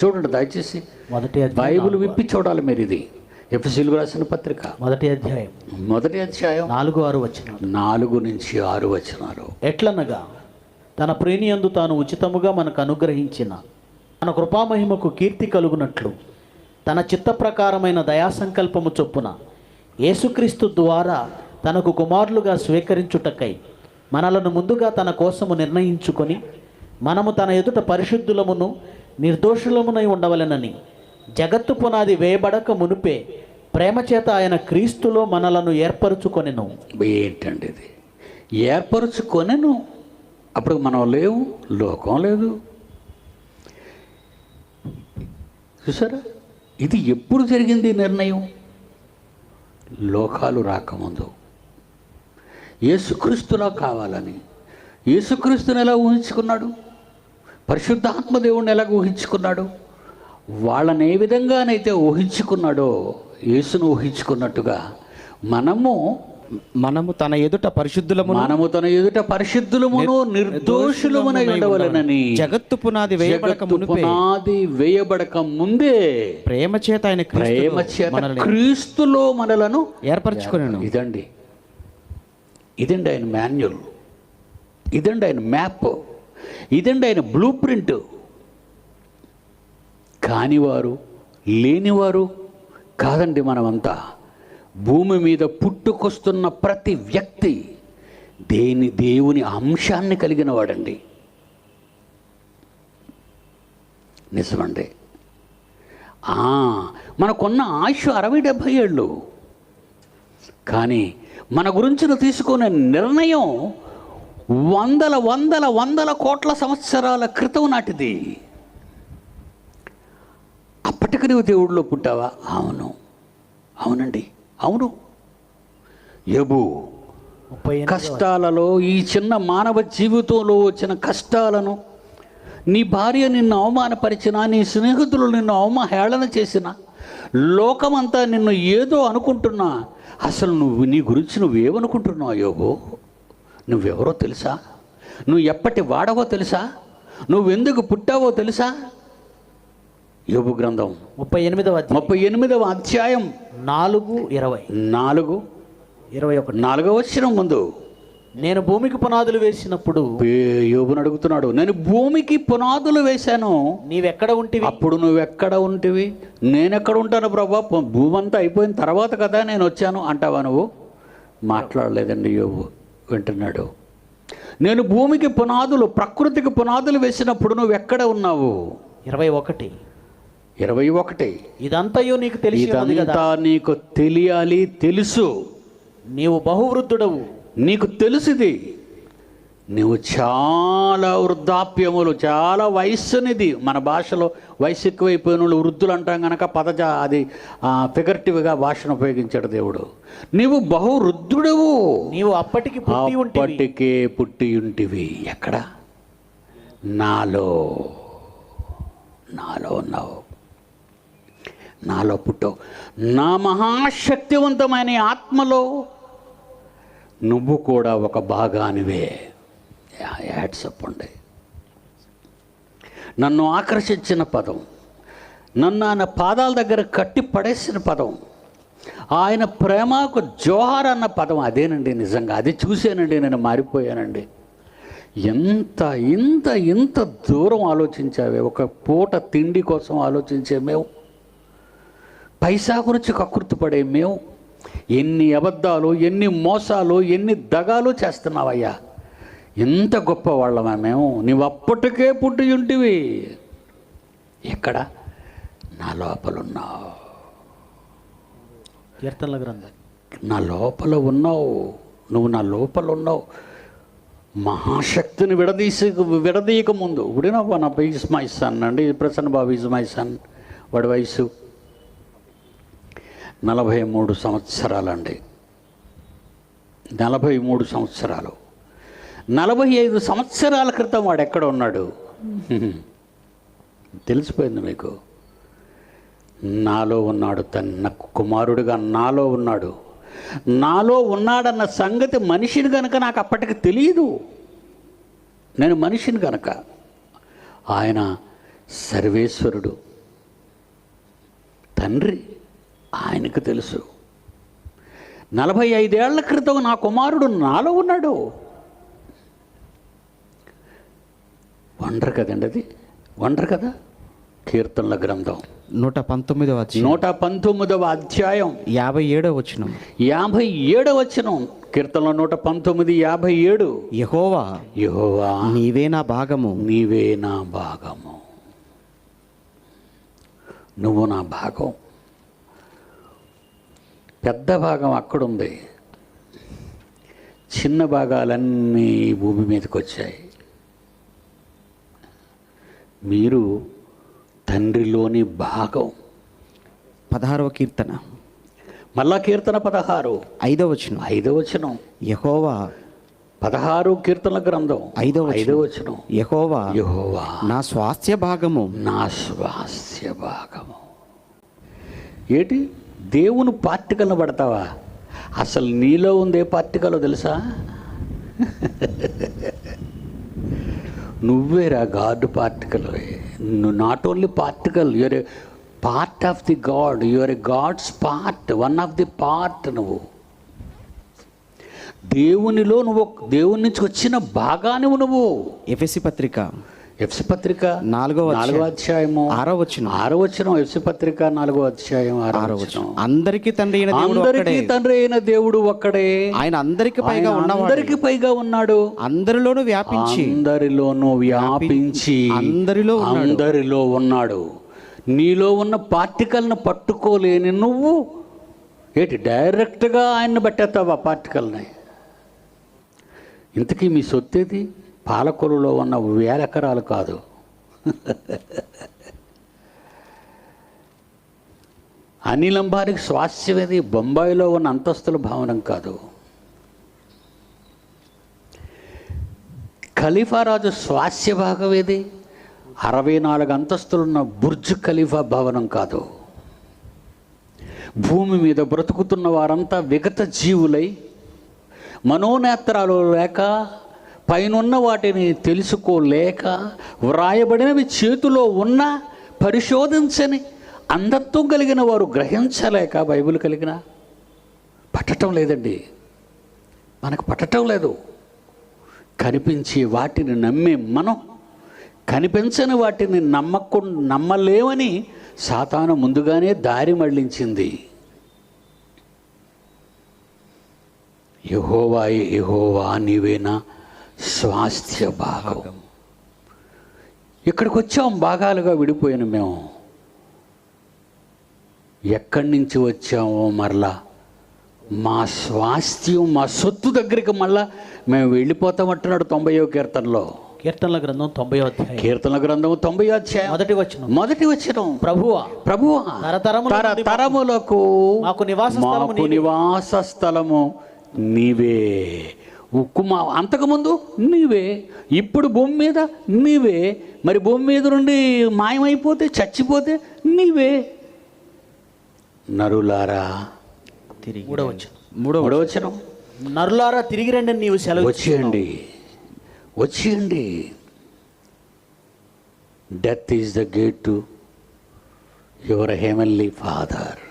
చూడండి దయచేసి మొదటి బైబిల్ విప్పి చూడాలి మీరు ఇది ఎఫ్ఎస్సీలకు రాసిన పత్రిక. మొదటి అధ్యాయం. మొదటి అధ్యాయం. నాలుగు ఆరు వచ్చిన నాలుగు నుంచి ఆరు వచనాలు. ఎట్లనగా తన ప్రేణియందు తాను ఉచితముగా మనకు అనుగ్రహించిన తన కృపామహిమకు కీర్తి కలుగునట్లు తన చిత్త ప్రకారమైన దయా సంకల్పము చొప్పున యేసుక్రీస్తు ద్వారా తనకు కుమారులుగా స్వీకరించుటకై మనలను ముందుగా తన కోసము నిర్ణయించుకొని మనము తన ఎదుట పరిశుద్ధులమును నిర్దోషులమునై ఉండవలెనని. జగత్తు పునాది వేయబడక మునుపే ప్రేమ చేత ఆయన క్రీస్తులో మనలను ఏర్పరచుకొనెను. ఏంటండి ఇది? ఏర్పరచుకొనెను? అప్పుడు మనం లేవు లోకం లేదు. చూసారా? ఇది ఎప్పుడు జరిగింది నిర్ణయం? లోకాలు రాకముందు. యేసుక్రీస్తులా కావాలని. యేసుక్రీస్తుని ఎలా ఊహించుకున్నాడు? పరిశుద్ధాత్మ దేవుణ్ణి ఎలా ఊహించుకున్నాడు? వాళ్ళని ఏ విధంగానైతే ఊహించుకున్నాడో యేసును ఊహించుకున్నట్టుగా మనము మనము తన ఎదుట పరిశుద్ధులము మనము తన ఎదుట పరిశుద్ధులమును నిర్దోషులమునై ఉండవలెనని. జగత్తు పునాది వేయబడక పునాది వేయబడక ముందే ప్రేమ చేత ఆయన ప్రేమ క్రీస్తులో చేత మనల్ని క్రీస్తులో మనలను ఏర్పరచుకొనెను. ఇదండి. ఇదండి ఆయన మాన్యువల్ ఇదండి ఆయన మ్యాప్. ఇదండి ఆయన బ్లూ ప్రింట్ కానివారు లేనివారు కాదండి మనమంతా. భూమి మీద పుట్టుకొస్తున్న ప్రతి వ్యక్తి దేని దేవుని అంశాన్ని కలిగిన వాడండి. నిజమండి. ఆ, మనకున్న ఆయుష్ అరవై డెబ్భై ఏళ్ళు. కానీ మన గురించిన తీసుకునే నిర్ణయం వందల వందల వందల కోట్ల సంవత్సరాల క్రితం నాటిది. అప్పటికి నువ్వు దేవుడిలో పుట్టావా? అవును. అవునండి. అవును. యబు ఎనిమిది కష్టాలలో ఈ చిన్న మానవ జీవితంలో వచ్చిన కష్టాలను నీ భార్య నిన్ను అవమానపరిచిన నీ స్నేహితులు నిన్ను అవమాహేళన చేసిన లోకమంతా నిన్ను ఏదో అనుకుంటున్నా అసలు నువ్వు నీ గురించి నువ్వేమనుకుంటున్నావు యోగో నువ్వెవరో తెలుసా? నువ్వు ఎప్పటి వాడవో తెలుసా? నువ్వెందుకు పుట్టావో తెలుసా? యోగు గ్రంథం ముప్పై ఎనిమిదవ ముప్పై ఎనిమిదవ అధ్యాయం. నాలుగు ఇరవై. నాలుగు ఇరవై ఒకటి. నాలుగవ వచ్చిన ముందు. నేను భూమికి పునాదులు వేసినప్పుడు యోబుని అడుగుతున్నాడు. నేను భూమికి పునాదులు వేశాను. నీవెక్కడ ఉంటివి? అప్పుడు నువ్వు ఎక్కడ ఉంటివి? నేను ఎక్కడ ఉంటాను ప్రభా? ప- భూమి అంతా అయిపోయిన తర్వాత కదా నేను వచ్చాను అంటావా నువ్వు? మాట్లాడలేదండి యోబు. వింటున్నాడు. నేను భూమికి పునాదులు ప్రకృతికి పునాదులు వేసినప్పుడు నువ్వు ఎక్కడ ఉన్నావు? ఇరవై ఒకటి. ఇరవై ఒకటి. ఇదంతయు నీకు తెలిసి ఇదంతా నీకు తెలియాలి తెలుసు. నీవు బహువృద్ధుడవు. నీకు తెలుసుది. నువ్వు చాలా వృద్ధాప్యములు చాలా వయస్సునిది. మన భాషలో వయసు ఎక్కువైపోయిన వాళ్ళు వృద్ధులు అంటాం కనుక పదజా అది ఫిగర్టివ్గా భాషను ఉపయోగించాడు దేవుడు. నీవు బహు వృద్ధుడవు. నీవు అప్పటికి అప్పటికే పుట్టి ఉంటివి. ఎక్కడ? నాలో. నాలో ఉన్నావు. నాలో పుట్టావు. నా మహాశక్తివంతమైన ఆత్మలో నువ్వు కూడా ఒక భాగానివే. యాడ్స్ చెప్పండి నన్ను ఆకర్షించిన పదం నన్ను ఆయన పాదాల దగ్గర కట్టి పడేసిన పదం ఆయన ప్రేమకు జోహార్ అన్న పదం అదేనండి నిజంగా. అది చూశానండి నేను మారిపోయానండి. ఎంత ఇంత ఇంత దూరం ఆలోచించావే? ఒక పూట తిండి కోసం ఆలోచించే మేము పైసా గురించి కకృతిపడే మేము ఎన్ని అబద్ధాలు ఎన్ని మోసాలు ఎన్ని దగాలు చేస్తున్నావయ్యా? ఎంత గొప్ప వాళ్ళమా మేము? నీవు అప్పటికే పుట్టి ఉంటివి. ఎక్కడ? నా లోపల ఉన్నావు కీర్తనల గ్రంథం. నా లోపల ఉన్నావు. నువ్వు నా లోపల ఉన్నావు మహాశక్తిని విడదీసి విడదీయక ముందు. ఇప్పుడేనా నా ఈజ్ మై సన్ అండి. Prasanna Babu is my son. వాడి వయసు? నలభై మూడు సంవత్సరాలండి. నలభై మూడు సంవత్సరాలు. నలభై ఐదు సంవత్సరాల క్రితం వాడు ఎక్కడ ఉన్నాడు? తెలిసిపోయింది మీకు. నాలో ఉన్నాడు తన కుమారుడిగా నాలో ఉన్నాడు. నాలో ఉన్నాడన్న సంగతి మనిషిని కనుక నాకు అప్పటికి తెలియదు నేను మనిషిని కనుక ఆయన సర్వేశ్వరుడు. తండ్రి ఆయనకు తెలుసు. నలభై ఐదేళ్ళ క్రితం నా కుమారుడు నాలో ఉన్నాడు. వండర్ కదండి అది? వండర్ కదా? కీర్తనల గ్రంథం. నూట పంతొమ్మిదవ నూట పంతొమ్మిదవ అధ్యాయం. యాభై ఏడవ వచనం. యాభై ఏడవ వచనం. కీర్తనలో నూట పంతొమ్మిది యాభై ఏడు. యహోవా యెహోవా నీవే నా భాగము. నీవే నా భాగము. నువ్వు నా భాగం. పెద్ద భాగం అక్కడుంది. చిన్న భాగాలన్నీ భూమి మీదకి వచ్చాయి మీరు తండ్రిలోని భాగం. పదహారవ కీర్తన. మళ్ళా కీర్తన పదహారు. ఐదవ వచనం. ఐదవ వచనం. యహోవా. పదహారు కీర్తన గ్రంథం. ఐదవ. ఐదవ వచనం. యహోవా. యెహోవా. నా స్వాస్థ్య భాగము. నా స్వాస్థ్య భాగము. ఏంటి? దేవుని పార్టికల్ని పడతావా? అసలు నీలో ఉంది పార్టికలో తెలుసా? నువ్వేరా గాడ్ పార్టికల్ నువ్వు not only particle you're a part of the God you're a God's part one of the part నువ్వు. దేవునిలో నువ్వు దేవుని నుంచి వచ్చిన భాగానివి నువ్వు. ఎఫ్ఎస్సి పత్రిక ఎఫ్సి పత్రిక నాలుగవ నాలుగో అధ్యాయము. ఆరో వచనం. ఆరో వచనం ఎఫ్సి పత్రిక నాలుగో అధ్యాయం ఆరో వచనం. అందరికీ తండ్రి అయిన దేవుడు అందరికీ తండ్రి అయిన దేవుడు ఒక్కడే. ఆయన అందరికి పైగా అందరికీ పైగా ఉన్నాడు. అందరిలోనూ వ్యాపించి. అందరిలోనూ వ్యాపించి. అందరిలో. అందరిలో ఉన్నాడు. నీలో ఉన్న పార్టికల్ని పట్టుకోలేని నువ్వు. ఏంటి డైరెక్ట్గా ఆయన్ని పట్టేస్తావు ఆ పార్టికల్ని? ఇంతకీ మీ సొత్తేది? పాలకొలులో ఉన్న వేల ఎకరాలు కాదు. అనిలంబారికి స్వాస్థ్యమేది బొంబాయిలో ఉన్న అంతస్తుల భవనం కాదు. ఖలీఫా రాజు స్వాస్య భాగం ఏది అరవై నాలుగు అంతస్తులున్న బుర్జ్ ఖలీఫా భవనం కాదు. భూమి మీద బ్రతుకుతున్న వారంతా విగత జీవులై మనోనేత్రాలు లేక పైనున్న వాటిని తెలుసుకోలేక వ్రాయబడినవి చేతిలో ఉన్న పరిశోధించని అంధత్వం కలిగిన వారు గ్రహించలేక బైబిల్ కలిగిన పట్టటం లేదండి. మనకు పట్టటం లేదు. కనిపించే వాటిని నమ్మే మనం కనిపించని వాటిని నమ్మకు నమ్మలేమని సాతాను ముందుగానే దారి మళ్ళించింది. యహోవా యహోవా నీవేనా స్వాస్థ్య భాగం. ఇక్కడికి వచ్చాం భాగాలుగా విడిపోయిన మేము. ఎక్కడి నుంచి వచ్చామో మరలా. మా స్వాస్థ్యం మా సొత్తు దగ్గరికి మళ్ళా మేము వెళ్ళిపోతామంటున్నాడు తొంభైవ కీర్తనలో. కీర్తనల గ్రంథం తొంభై అధ్యాయం. కీర్తన గ్రంథం తొంభై అధ్యాయం. మొదటి వచనం. మొదటి వచ్చిన ప్రభువా. ప్రభువా. తరతరముల తర నుండి తరములకు మాకు నివాస స్థలము నీవే. నివాస స్థలము నీవే ఉక్కు మా అంతకుముందు నీవే ఇప్పుడు భూమి మీద నీవే మరి భూమి మీద నుండి మాయమైపోతే చచ్చిపోతే నీవే. నరులారా తిరిగి మూడవ వచనం. మూడవ మూడో వచనం. నరులారా తిరిగి రండి అని నీవు సెలవు వచ్చేయండి. వచ్చేయండి. Death is the gate to your heavenly father